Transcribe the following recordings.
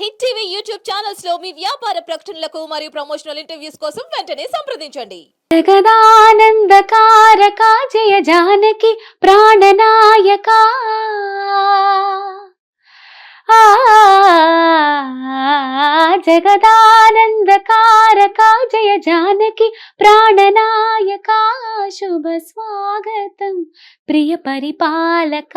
Hit TV YouTube ఛానల్స్లో మీ వ్యాపార ప్రకటనలకు మరియు ప్రమోషనల్ ఇంటర్వ్యూస్ కోసం వెంటనే సంప్రదించండి. జగదానందకారక జయ జానకి ప్రాణనాయక. జగదానందకారక జయ జానకి ప్రాణనాయక. శుభ స్వాగతం ప్రియ పరిపాలక.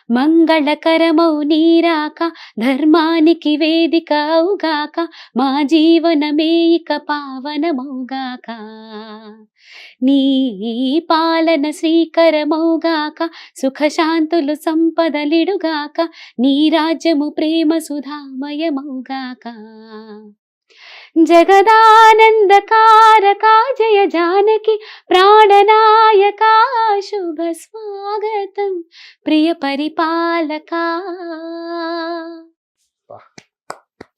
మంగళకరమౌ నీరాక ధర్మానికి వేదిక అవుగాక మా జీవనమే ఇక పావనమౌగాక. నీ పాలన శ్రీకరమౌగాక సుఖశాంతులు సంపదలిడుగాక నీ రాజ్యము ప్రేమ సుధామయమౌగాక. జగదానందకారక జయ జానకి ప్రాణనాయక శుభ స్వాగతం ప్రియ పరిపాలక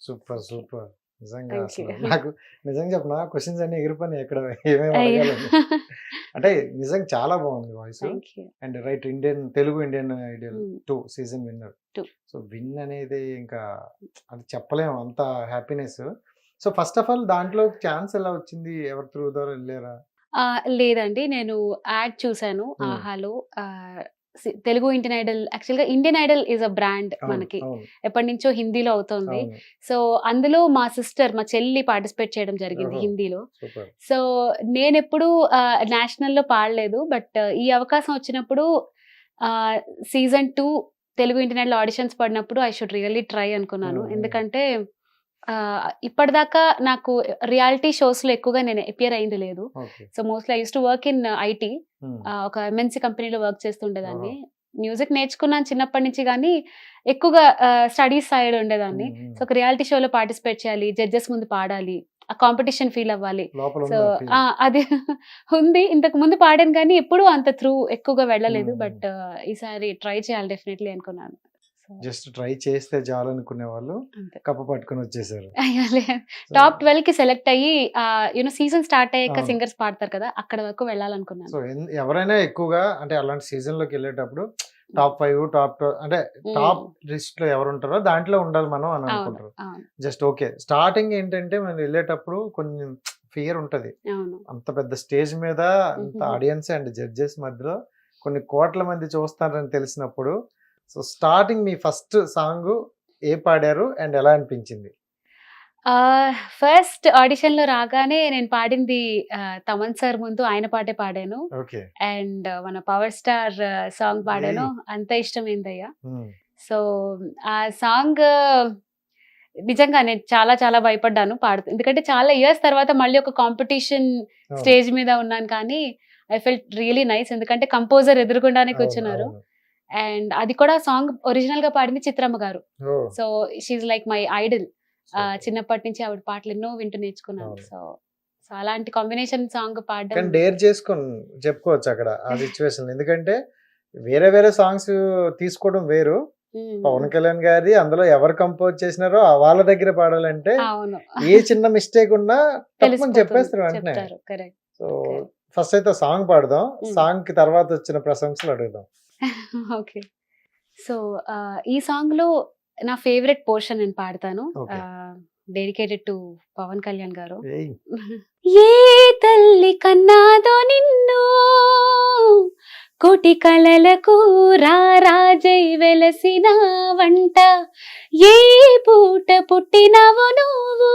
సూపర్ సూపర్ నిజంగా అసలు. నాకు నిజంగా చెప్పిన క్వశ్చన్స్ అన్ని ఎగిరిపోయినాయి ఎక్కడ ఏమేమి. అడగాలని అంటే నిజంగా చాలా బాగుంది voice and right Indian Telugu Indian Idol Mm. Two season winner. So win అనేది ఇంకా అది చెప్పలేము అంత happiness so first of all దాంట్లో ఛాన్స్ ఎలా వచ్చింది? ఎవరి త్రూ ద్వారా వెళ్ళారా? లేదండి. నేను యాడ్ చూసాను. Hmm. ఆహాలో తెలుగు ఇండియన్ ఐడల్ యాక్చువల్గా Indian Idol is a brand మనకి. ఎప్పటి నుంచో హిందీలో అవుతుంది. సో అందులో మా సిస్టర్ మా చెల్లి పార్టిసిపేట్ చేయడం జరిగింది. హిందీలో. సో నేను ఎప్పుడు నేషనల్లో పాడలేదు. బట్ ఈ అవకాశం వచ్చినప్పుడు సీజన్ టూ తెలుగు ఇంటర్నెట్లో ఆడిషన్స్ పడినప్పుడు ఐ షుడ్ రియల్లీ ట్రై అనుకున్నాను. ఎందుకంటే ఇప్పటిదాకా నాకు రియాలిటీ షోస్లో ఎక్కువగా నేను అపియర్ అయింది లేదు. So mostly I use to work in IT. ఒక ఎంఎన్సీ కంపెనీలో వర్క్ చేస్తుండేదాన్ని. మ్యూజిక్ నేర్చుకున్నాను చిన్నప్పటి నుంచి కానీ ఎక్కువగా స్టడీస్ సైడ్ ఉండేదాన్ని. సో ఒక రియాలిటీ షోలో పార్టిసిపేట్ చేయాలి జడ్జెస్ ముందు పాడాలి ఆ కాంపిటీషన్ ఫీల్ అవ్వాలి. సో? అది ఉంది. ఇంతకు ముందు పాడాను కానీ ఎప్పుడూ అంత త్రూ ఎక్కువగా వెళ్ళలేదు. బట్ ఈసారి ట్రై చేయాలి డెఫినెట్లీ అనుకున్నాను. జస్ట్ ట్రై చేస్తే చాలు అనుకునే వాళ్ళు కప్ప పట్టుకొని వచ్చేసారు. టాప్ ట్వెల్వ్కి సెలెక్ట్ అయ్యి యూనో సీజన్ స్టార్ట్ అయ్యాక. సింగర్స్ పాడతారు కదా అక్కడ వరకు వెళ్ళాలనుకున్నాను. సో ఎవరైనా ఎక్కువగా అంటే అలాంటి సీజన్లోకి వెళ్ళేటప్పుడు టాప్ ఫైవ్ టాప్ అంటే. టాప్ లిస్ట్లో ఎవరు ఉంటారో దాంట్లో ఉండాలి మనం అని అనుకుంటారు. Just okay. స్టార్టింగ్ ఏంటంటే మనం వెళ్ళేటప్పుడు కొంచెం ఫియర్ ఉంటది. అంత పెద్ద స్టేజ్ మీద అంత. ఆడియన్స్ అండ్ జడ్జెస్ మధ్యలో కొన్ని కోట్ల మంది చూస్తారని తెలిసినప్పుడు సో స్టార్టింగ్ మీ ఫస్ట్ సాంగ్ ఏ పాడారు అండ్ ఎలా అనిపించింది? ఫస్ట్ ఆడిషన్లో రాగానే నేను పాడింది తమన్ సార్ ముందు ఆయన పాటే పాడాను. అండ్ మన పవర్ స్టార్ సాంగ్ పాడాను. అంత ఇష్టమైందయ్యా. సో ఆ సాంగ్ నిజంగా నేను చాలా చాలా భయపడ్డాను పాడుతూ. ఎందుకంటే చాలా ఇయర్స్ తర్వాత మళ్ళీ ఒక కాంపిటీషన్ స్టేజ్ మీద ఉన్నాను కానీ ఐ ఫెల్ట్ రియలీ నైస్ ఎందుకంటే కంపోజర్ ఎదురుగుండానే కూర్చున్నారు. అండ్ అది కూడా సాంగ్ ఒరిజినల్గా పాడింది చిత్రమ్మ గారు. So she like my idol చిన్నప్పటి నుంచి ఆవిడ పాటలు ఎన్నో వింటూ నేర్చుకున్నాను. సో సో అలాంటి కాంబినేషన్ సాంగ్ పాడడం డేర్ చేసుకొని చెప్పుకోవచ్చు అక్కడ ఆ సిచ్యువేషన్ ఎందుకంటే వేరే వేరే సాంగ్స్ తీసుకోవడం వేరు. పవన్ కళ్యాణ్ గారి అందులో ఎవరు కంపోజ్ చేసినారో వాళ్ళ దగ్గర పాడాలంటే ఏ చిన్న మిస్టేక్ ఉన్నా తప్పని. చెప్పేస్తారు వెంటనే. సో ఫస్ట్ అయితే సాంగ్ పాడదాం. సాంగ్కి తర్వాత వచ్చిన ప్రశంసలు అడుగుదాం. ఓకే. సో ఈ సాంగ్లో నా ఫేవరెట్ పోర్షన్ నేను పాడతాను. డెడికేటెడ్ టు పవన్ కళ్యాణ్ గారు. ఏ తల్లి కన్నాదో నిన్ను? కోటి కలలకు రారాజై వెలసిన వంట. ఏ పూట పుట్టినవు నువ్వు?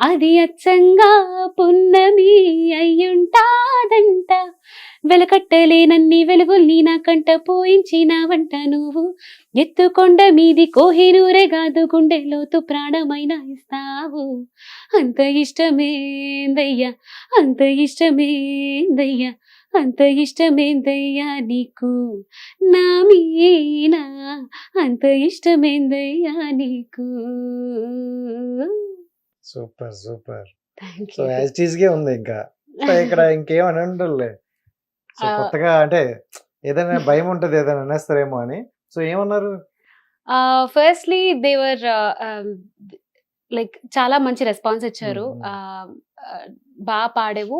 అది అచ్చంగా పున్నమి అయ్యుంటాదంట. వెలకట్టలేనన్ని వెలుగుల్ని నా కంట పోయించినావంట నువ్వు. ఎత్తుకొండ మీది కోహినూరే కాదు గుండె లోతు ప్రాణమైన ఇస్తావు. అంత ఇష్టమేందయ్యా అంత ఇష్టమేందయ్యా అంత ఇష్టమేందయ్యా నీకు. నా మీనా అంత ఇష్టమేందయ్యా నీకు. Super super. థ్యాంక్ సో యాజ్ గే ఉంది ఇంకా. ఇక్కడ ఇంకేమని ఉండలే సో. కొత్తగా అంటే ఏదైనా భయం ఉంటది ఏదైనా అనేస్తారేమో అని. సో ఏమన్నారు? ఫస్ట్లీ దేవర్ లైక్ చాలా మంచి రెస్పాన్స్ ఇచ్చారు. బాగా పాడేవు.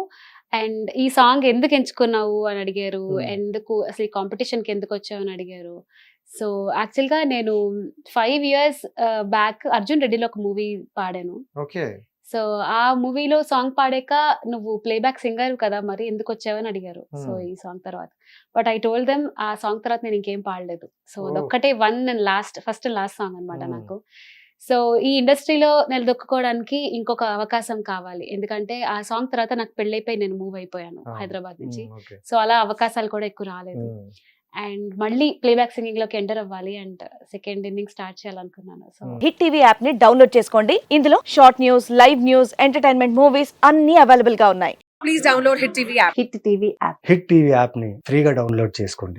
అండ్ ఈ సాంగ్ ఎందుకు ఎంచుకున్నావు అని అడిగారు. ఎందుకు అసలు ఈ కాంపిటీషన్కి ఎందుకు వచ్చావు అని అడిగారు. సో యాక్చువల్గా నేను ఫైవ్ ఇయర్స్ బ్యాక్ అర్జున్ రెడ్డిలో ఒక మూవీ పాడాను. ఓకే. సో ఆ మూవీలో సాంగ్ పాడాక నువ్వు ప్లేబ్యాక్ సింగర్ కదా మరి ఎందుకు వచ్చావని అడిగారు. సో. ఈ సాంగ్ తర్వాత. బట్ ఐ టోల్డ్ దెమ్ ఆ సాంగ్ తర్వాత నేను ఇంకేం పాడలేదు. సో. అదొక్కటే one and last first last song అన్నమాట Hmm. నాకు. సో ఈ ఇండస్ట్రీలో నిలదొక్కుకోవడానికి ఇంకొక అవకాశం కావాలి. ఎందుకంటే ఆ సాంగ్ తర్వాత నాకు పెళ్ళైపోయి నేను మూవ్ అయిపోయాను. హైదరాబాద్ నుంచి. సో అలా అవకాశాలు కూడా ఎక్కువ రాలేదు. అండ్ మళ్ళీ ప్లేబ్యాక్ సింగింగ్లోకి ఎంటర్ అవ్వాలి అండ్ సెకండ్ ఇన్నింగ్ స్టార్ట్ చేయాలనుకున్నాను సో. హిట్ టీవీ యాప్ని డౌన్లోడ్ చేసుకోండి ఇందులో short news live news entertainment movies అన్ని అవైలబుల్గా ఉన్నాయి please download Hit TV app. Hit TV app hit TV యాప్ని ఫ్రీగా డౌన్లోడ్ చేసుకోండి